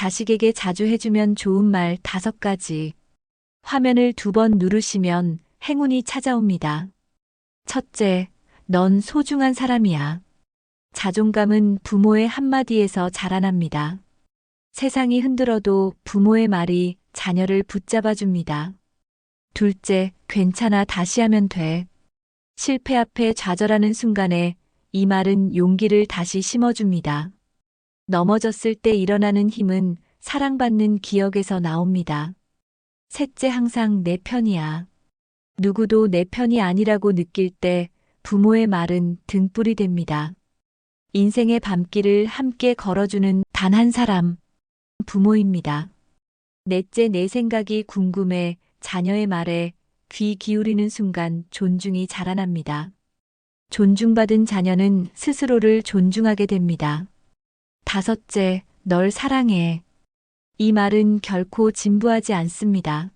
자식에게 자주 해주면 좋은 말 다섯 가지. 화면을 두 번 누르시면 행운이 찾아옵니다. 첫째, 넌 소중한 사람이야. 자존감은 부모의 한마디에서 자라납니다. 세상이 흔들어도 부모의 말이 자녀를 붙잡아 줍니다. 둘째, 괜찮아 다시 하면 돼. 실패 앞에 좌절하는 순간에 이 말은 용기를 다시 심어줍니다. 넘어졌을 때 일어나는 힘은 사랑받는 기억에서 나옵니다. 셋째, 항상 내 편이야. 누구도 내 편이 아니라고 느낄 때 부모의 말은 등불이 됩니다. 인생의 밤길을 함께 걸어주는 단 한 사람, 부모입니다. 넷째, 내 생각이 궁금해 자녀의 말에 귀 기울이는 순간 존중이 자라납니다. 존중받은 자녀는 스스로를 존중하게 됩니다. 다섯째, 널 사랑해. 이 말은 결코 진부하지 않습니다.